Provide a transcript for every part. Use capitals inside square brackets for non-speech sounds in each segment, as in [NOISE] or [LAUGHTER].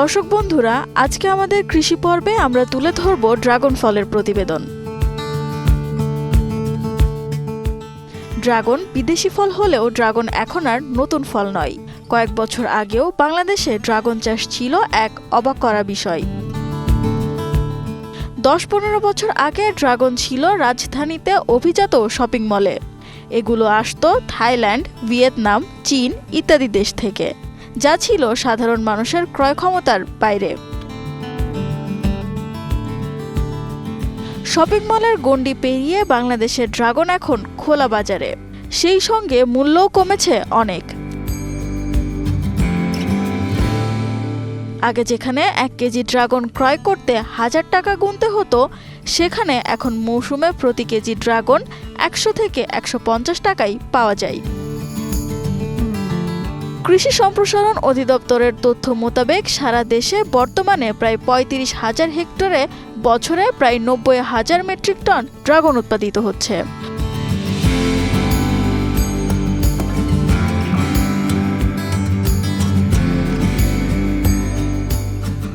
দর্শক বন্ধুরা, আজকে আমাদের কৃষি পর্বে আমরা তুলে ধরব ড্রাগন ফলের প্রতিবেদন। ড্রাগন বিদেশি ফল হলেও ড্রাগন এখন আর নতুন ফল নয়। কয়েক বছর আগেও বাংলাদেশে ড্রাগন চাষ ছিল এক অবাক করা বিষয়। দশ পনেরো বছর আগে ড্রাগন ছিল রাজধানীতে অভিজাত শপিং মলে। এগুলো আসতো থাইল্যান্ড, ভিয়েতনাম, চীন ইত্যাদি দেশ থেকে। যা ছিল সাধারণ মানুষের ক্রয় ক্ষমতার বাইরে। শপিং মলের গণ্ডি পেরিয়ে বাংলাদেশের ড্রাগন এখন খোলা বাজারে। সেই সঙ্গে মূল্যও কমেছে অনেক। আগে যেখানে এক কেজি ড্রাগন ক্রয় করতে হাজার টাকা গুনতে হতো, সেখানে এখন মৌসুমে প্রতি কেজি ড্রাগন একশো থেকে একশো পঞ্চাশ টাকাই পাওয়া যায়। কৃষি সম্প্রসারণ অধিদপ্তরের তথ্য মোতাবেক সারা দেশে বর্তমানে প্রায় পঁয়ত্রিশ হাজার হেক্টরে বছরে প্রায় নব্বই হাজার মেট্রিক টন ড্রাগন উৎপাদিত হচ্ছে।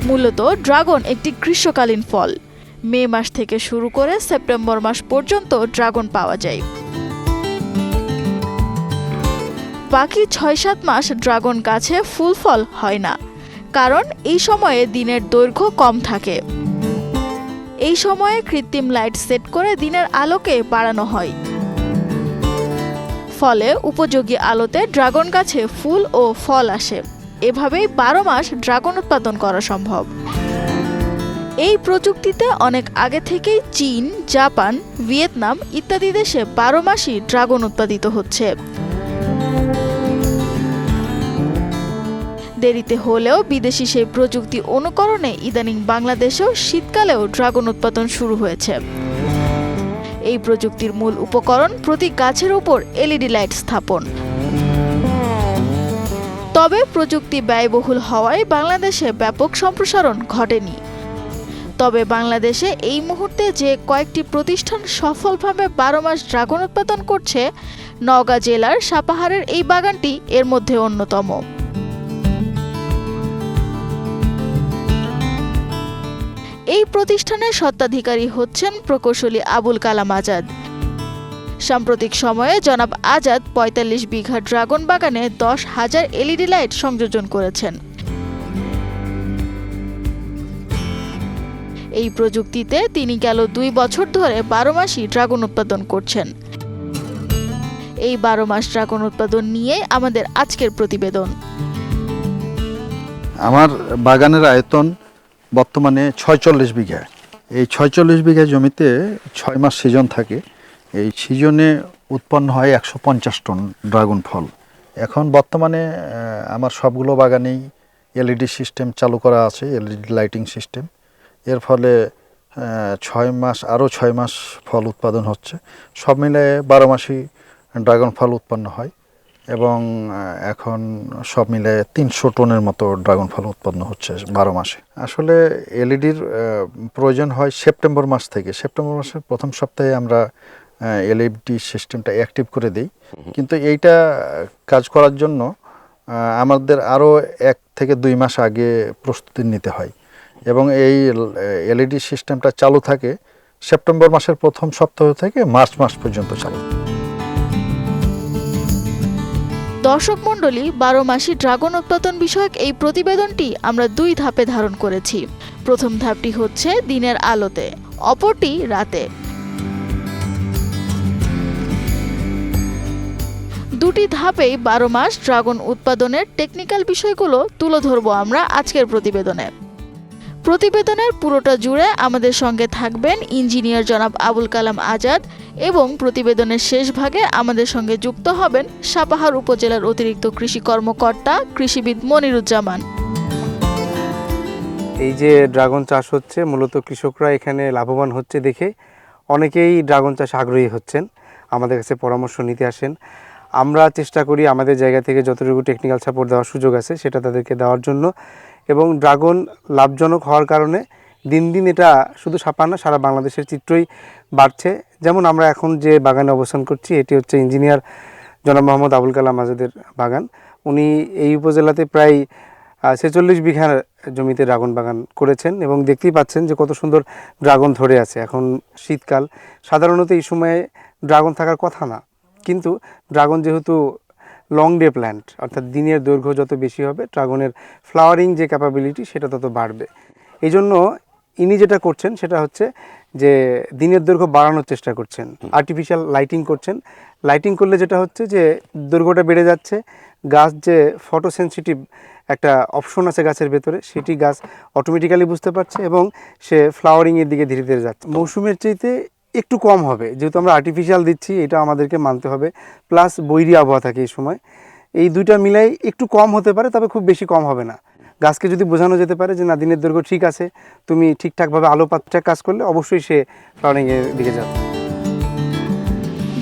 মূলত ড্রাগন একটি গ্রীষ্মকালীন ফল। মে মাস থেকে শুরু করে সেপ্টেম্বর মাস পর্যন্ত ড্রাগন পাওয়া যায়। বাকি ছয় সাত মাস ড্রাগন গাছে ফুল ফল হয় না। কারণ এই সময়ে দিনের দৈর্ঘ্য কম থাকে। এই সময়ে কৃত্রিম লাইট সেট করে দিনের আলোকে বাড়ানো হয়। ফলে উপযোগী আলোতে ড্রাগন গাছে ফুল ও ফল আসে। এভাবেই বারো মাস ড্রাগন উৎপাদন করা সম্ভব। এই প্রযুক্তিতে অনেক আগে থেকেই চীন, জাপান, ভিয়েতনাম ইত্যাদি দেশে বারো মাসই ড্রাগন উৎপাদিত হচ্ছে। দেরিতে হলেও বিদেশি সেই প্রযুক্তি অনুকরণে ইদানিং বাংলাদেশেও শীতকালেও ড্রাগন উৎপাদন শুরু হয়েছে। এই প্রযুক্তির মূল উপকরণ প্রতি গাছের উপর এলইডি লাইট স্থাপন। তবে প্রযুক্তি ব্যয়বহুল হওয়ায় বাংলাদেশে ব্যাপক সম্প্রসারণ ঘটেনি। তবে বাংলাদেশে এই মুহূর্তে যে কয়েকটি প্রতিষ্ঠান সফলভাবে বারো মাস ড্রাগন উৎপাদন করছে, নওগাঁ জেলার সাপাহারের এই বাগানটি এর মধ্যে অন্যতম। এই প্রতিষ্ঠানের স্বত্বাধিকারী হচ্ছেন প্রকৌশলী আবুল কালাম আজাদ। সাম্প্রতিক সময়ে জনাব আজাদ ৪৫ বিঘা ড্রাগন বাগানে দশ হাজার এলইডি লাইট সংযোজন করেছেন। এই প্রযুক্তিতে তিনি গেল দুই বছর ধরে বারো মাসই ড্রাগন উৎপাদন করছেন। এই বারো মাস ড্রাগন উৎপাদন নিয়ে আমাদের আজকের প্রতিবেদন। আমার বাগানের আয়তন বর্তমানে ছয়চল্লিশ বিঘা। এই ছয়চল্লিশ বিঘা জমিতে ছয় মাস সিজন থাকে। এই সিজনে উৎপন্ন হয় একশো পঞ্চাশ টন ড্রাগন ফল। এখন বর্তমানে আমার সবগুলো বাগানেই এলইডি সিস্টেম চালু করা আছে, এলইডি লাইটিং সিস্টেম। এর ফলে ছয় মাস, আরও ছয় মাস ফল উৎপাদন হচ্ছে। সব মিলে বারো মাসই ড্রাগন ফল উৎপন্ন হয়। এবং এখন সব মিলে তিনশো টনের মতো ড্রাগন ফল উৎপন্ন হচ্ছে বারো মাসে। আসলে এলইডির প্রয়োজন হয় সেপ্টেম্বর মাস থেকে। সেপ্টেম্বর মাসের প্রথম সপ্তাহে আমরা এলইডি সিস্টেমটা অ্যাক্টিভ করে দিই। কিন্তু এইটা কাজ করার জন্য আমাদের আরও এক থেকে দুই মাস আগে প্রস্তুতি নিতে হয়। এবং এই এলইডি সিস্টেমটা চালু থাকে সেপ্টেম্বর মাসের প্রথম সপ্তাহ থেকে মার্চ মাস পর্যন্ত চালু। দর্শক মণ্ডলী, বারো মাসি ড্রাগন উৎপাদন বিষয়ক এই প্রতিবেদনটি আমরা দুই ধাপে ধারণ করেছি। প্রথম ধাপটি হচ্ছে দিনের আলোতে, অপরটি রাতে। দুটি ধাপেই বারো মাস ড্রাগন উৎপাদনের টেকনিক্যাল বিষয়গুলো তুলে ধরবো আমরা আজকের প্রতিবেদনে। প্রতিবেদনের পুরোটা জুড়ে আমাদের সঙ্গে থাকবেন ইঞ্জিনিয়ার জনাব আবুল কালাম আজাদ এবং প্রতিবেদনের শেষ ভাগে আমাদের সঙ্গে যুক্ত হবেন সাপাহার উপজেলার অতিরিক্ত কৃষি কর্মকর্তা কৃষিবিদ মনিরুজ্জামান। এই যে ড্রাগন চাষ হচ্ছে, মূলত কৃষকরা এখানে লাভবান হচ্ছে দেখে অনেকেই ড্রাগন চাষ আগ্রহী হচ্ছেন। আমাদের কাছে পরামর্শ নিতে আসেন। আমরা চেষ্টা করি আমাদের জায়গা থেকে যতটুকু টেকনিক্যাল সাপোর্ট দেওয়ার সুযোগ আছে সেটা তাদেরকে দেওয়ার জন্য। এবং ড্রাগন লাভজনক হওয়ার কারণে দিন দিন এটা শুধু সাপা না, সারা বাংলাদেশের চিত্রই বাড়ছে। যেমন আমরা এখন যে বাগানে অবস্থান করছি, এটি হচ্ছে ইঞ্জিনিয়ার জনাব মোহাম্মদ আবুল কালাম আজাদের বাগান। উনি এই উপজেলাতে প্রায় ছেচল্লিশ বিঘার জমিতে ড্রাগন বাগান করেছেন এবং দেখতেই পাচ্ছেন যে কত সুন্দর ড্রাগন ধরে আছে। এখন শীতকাল, সাধারণত এই সময়ে ড্রাগন থাকার কথা না। কিন্তু ড্রাগন যেহেতু লং ডে প্ল্যান্ট অর্থাৎ দিনের দৈর্ঘ্য যত বেশি হবে, ড্রাগনের ফ্লাওয়ারিং যে ক্যাপাবিলিটি সেটা তত বাড়বে। এই জন্য ইনি যেটা করছেন সেটা হচ্ছে যে দিনের দৈর্ঘ্য বাড়ানোর চেষ্টা করছেন আর্টিফিশিয়াল লাইটিং করছেন। লাইটিং করলে যেটা হচ্ছে যে দৈর্ঘ্যটা বেড়ে যাচ্ছে, গাছ যে ফটোসেন্সিটিভ একটা অপশন আছে গাছের ভেতরে, সেটি গাছ অটোমেটিক্যালি বুঝতে পারছে এবং সে ফ্লাওয়ারিংয়ের দিকে ধীরে ধীরে যাচ্ছে। মৌসুমের চাইতে একটু কম হবে। যেহেতু আমরা আর্টিফিশিয়াল দিচ্ছি, এটা আমাদেরকে মানতে হবে। প্লাস বৈরী আবহাওয়া থাকে এই সময়। এই দুইটা মিলাই একটু কম হতে পারে, তবে খুব বেশি কম হবে না। গাছকে যদি বোঝানো যেতে পারে যে, না, দিনের দৈর্ঘ্য ঠিক আছে, তুমি ঠিকঠাকভাবে আলো পাত্রা কাজ করলে অবশ্যই সে ফ্লাওয়ারিংয়ের দিকে যাবে।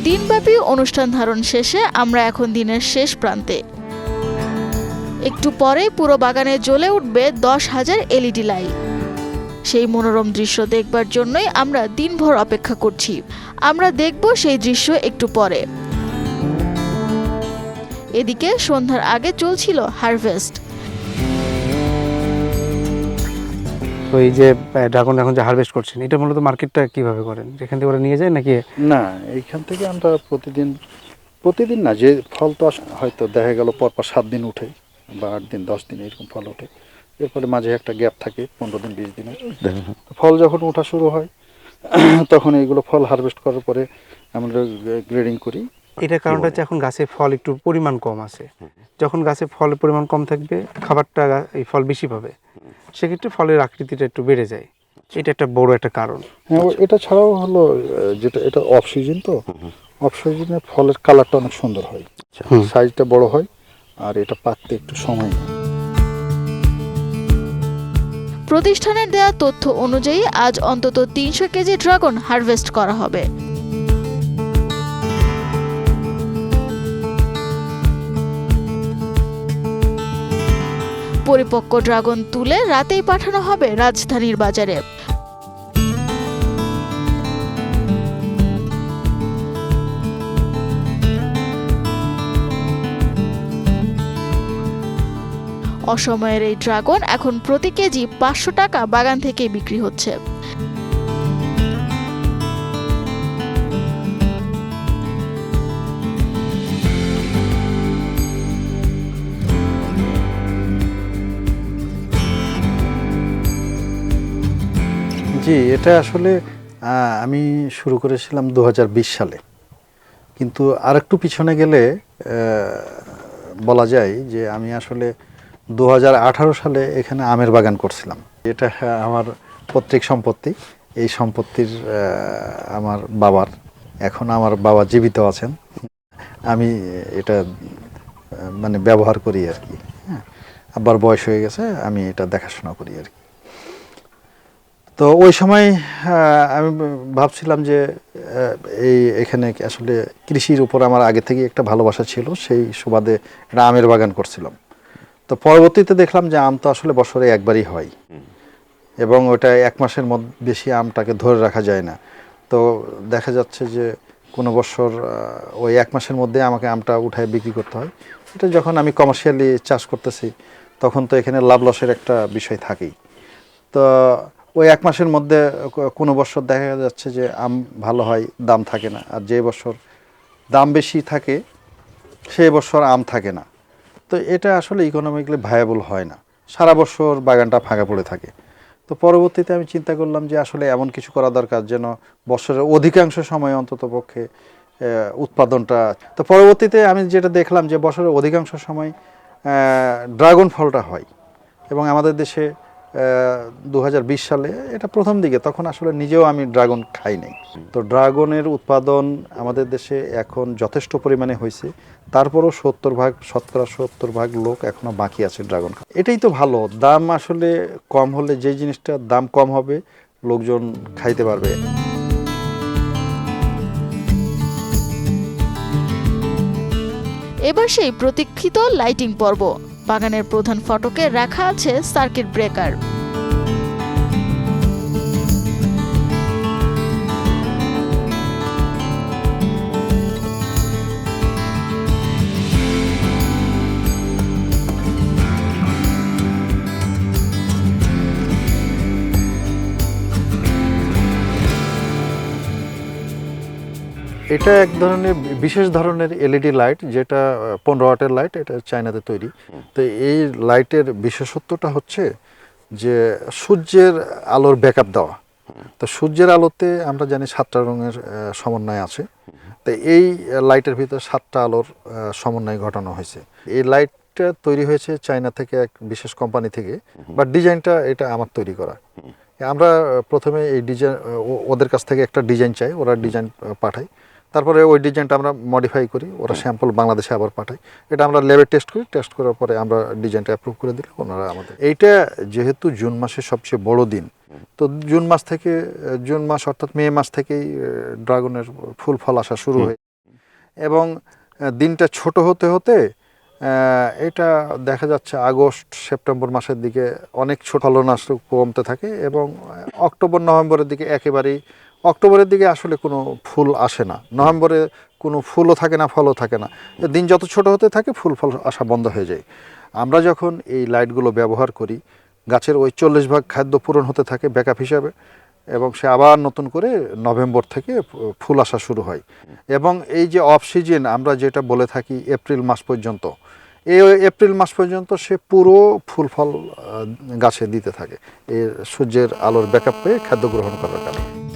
দিনব্যাপী অনুষ্ঠান ধারণ শেষে আমরা এখন দিনের শেষ প্রান্তে। একটু পরেই পুরো বাগানে জ্বলে উঠবে দশ হাজার এলইডি লাইট। সেই মনোরম দৃশ্য দেখবার জন্যই আমরা দিনভর অপেক্ষা করছি। আমরা দেখব সেই দৃশ্য একটু পরে। এদিকে সন্ধ্যার আগে চলছিল হারভেস্ট। তো এই যে ড্রাগন এখন যে হারভেস্ট করছেন এটা মূলত মার্কেটটা কীভাবে করেন? যেখান থেকে ওরা নিয়ে যায় নাকি? না এইখান থেকে আমরা প্রতিদিন প্রতিদিন না যে ফল তো হয়তো দেখা গেল পরপর সাত দিন উঠে বা আট দিন দশ দিন এরকম ফল ওঠে। এরপরে মাঝে একটা গ্যাপ থাকে পনেরো দিন বিশ দিনের। ফল যখন ওঠা শুরু হয় [CLEARS THROAT] তখন এইগুলো ফল হারভেস্ট করার পরে আমরা গ্রেডিং করি। এটার কারণটা হচ্ছে এখন গাছে ফল একটু পরিমাণ কম আছে। যখন গাছে ফলের পরিমাণ কম থাকবে খাবারটা এই ফল বেশি পাবে। সেক্ষেত্রে ফলের আকৃতিটা একটু বেড়ে যায়। এটা একটা বড় একটা কারণ। হ্যাঁ এটা ছাড়াও হলো যেটা এটা অফ সিজন তো। অফ সিজনে ফলের কালারটা অনেক সুন্দর হয়। সাইজটা বড় হয় আর এটা পাকতে একটু সময় নেয়। প্রতিষ্ঠানের দেয়া তথ্য অনুযায়ী আজ অন্তত তিনশো কেজি ড্রাগন হারভেস্ট করা হবে। পরিপক্ক ড্রাগন তুলে রাতেই পাঠানো হবে রাজধানীর বাজারে। অসময়ের এই ড্রাগন এখন প্রতি কেজি পাঁচশো টাকা বাগান থেকে বিক্রি হচ্ছে। জি, এটা আসলে আমি শুরু করেছিলাম দু হাজার বিশ সালে। কিন্তু আরেকটু পিছনে গেলে বলা যায় যে আমি আসলে দু হাজার আঠারো সালে এখানে আমের বাগান করছিলাম। এটা আমার পৈতৃক সম্পত্তি। এই সম্পত্তির আমার বাবার, এখন আমার বাবা জীবিত আছেন। আমি এটা মানে ব্যবহার করি আর কি হ্যাঁ। আবার বয়স হয়ে গেছে, আমি এটা দেখাশোনা করি আর কি। তো ওই সময় আমি ভাবছিলাম যে এই এখানে আসলে কৃষির উপর আমার আগে থেকে একটা ভালোবাসা ছিল, সেই সুবাদে একটা আমের বাগান করছিলাম। তো পরবর্তীতে দেখলাম যে আম তো আসলে বছরে একবারই হয়। এবং ওটা এক মাসের মধ্যে বেশি আমটাকে ধরে রাখা যায় না। তো দেখা যাচ্ছে যে কোনো বছর ওই এক মাসের মধ্যে আমাকে আমটা উঠায় বিক্রি করতে হয়। এটা যখন আমি কমার্শিয়ালি চাষ করতেছি, তখন তো এখানে লাভ লসের একটা বিষয় থাকেই। তো ওই এক মাসের মধ্যে কোনো বছর দেখা যাচ্ছে যে আম ভালো হয়, দাম থাকে না। আর যে বছর দাম বেশি থাকে সেই বছর আম থাকে না। তো এটা আসলে ইকোনমিক্যালি ভায়াবল হয় না। সারা বছর বাগানটা ফাঁকা পড়ে থাকে। তো পরবর্তীতে আমি চিন্তা করলাম যে আসলে এমন কিছু করা দরকার যেন বছরের অধিকাংশ সময় অন্তত পক্ষে উৎপাদনটা তো পরবর্তীতে আমি যেটা দেখলাম যে বছরের অধিকাংশ সময় ড্রাগন ফলটা হয় এবং আমাদের দেশে দু হাজার বিশ সালে, এটা প্রথম দিকে। তখন আসলে নিজেও আমি ড্রাগন খাই নাই। তো ড্রাগনের উৎপাদন আমাদের দেশে এখন যথেষ্ট পরিমাণে হয়েছে। তারপরও সত্তর ভাগ শতকরা সত্তর ভাগ লোক এখনও বাকি আছে ড্রাগন। এটাই তো ভালো। দাম আসলে কম হলে যে জিনিসটার দাম কম হবে, লোকজন খাইতে পারবে। এবার সেই প্রতীক্ষিত লাইটিং পর্ব। বাগানের প্রধান ফটকে রাখা আছে সার্কিট ব্রেকার। এটা এক ধরনের বিশেষ ধরনের এলইডি লাইট যেটা পনেরো ওয়াটের লাইট এটা চায়নাতে তৈরি। তো এই লাইটের বিশেষত্বটা হচ্ছে যে সূর্যের আলোর ব্যাকআপ দেওয়া। তো সূর্যের আলোতে আমরা জানি সাতটা রঙের সমন্বয় আছে। তো এই লাইটের ভিতরে সাতটা আলোর সমন্বয় ঘটানো হয়েছে। এই লাইটটা তৈরি হয়েছে চায়না থেকে এক বিশেষ কোম্পানি থেকে বাট ডিজাইনটা এটা আমার তৈরি করা। আমরা প্রথমে এই ডিজাইন ওদের কাছ থেকে একটা ডিজাইন চাই ওরা ডিজাইন পাঠায়। তারপরে ওই ডিজাইনটা আমরা মডিফাই করি ওরা স্যাম্পল বাংলাদেশে আবার পাঠাই এটা আমরা ল্যাবে টেস্ট করি টেস্ট করার পরে আমরা ডিজাইনটা অ্যাপ্রুভ করে দিলে ওনারা আমাদের। এইটা যেহেতু জুন মাসের সবচেয়ে বড় দিন তো জুন মাস থেকে জুন মাস অর্থাৎ মে মাস থেকেই ড্রাগনের ফুল ফল আসা শুরু হয় এবং দিনটা ছোট হতে হতে এটা দেখা যাচ্ছে আগস্ট সেপ্টেম্বর মাসের দিকে অনেক ছোট ফলন আসলে কমতে থাকে এবং অক্টোবর নভেম্বরের দিকে একেবারেই অক্টোবরের দিকে আসলে কোনো ফুল আসে না। নভেম্বরে কোনো ফুলও থাকে না, ফলও থাকে না। দিন যত ছোট হতে থাকে, ফুল ফল আসা বন্ধ হয়ে যায়। আমরা যখন এই লাইটগুলো ব্যবহার করি, গাছের ওই চল্লিশ ভাগ খাদ্য পূরণ হতে থাকে ব্যাকআপ হিসাবে এবং সে আবার নতুন করে নভেম্বর থেকে ফুল আসা শুরু হয়। এবং এই যে অফ সিজন, আমরা যেটা বলে থাকি এপ্রিল মাস পর্যন্ত, এই এপ্রিল মাস পর্যন্ত সে পুরো ফুল ফল গাছে দিতে থাকে। এই সূর্যের আলোর ব্যাকআপ পেয়ে খাদ্য গ্রহণ করার কারণে।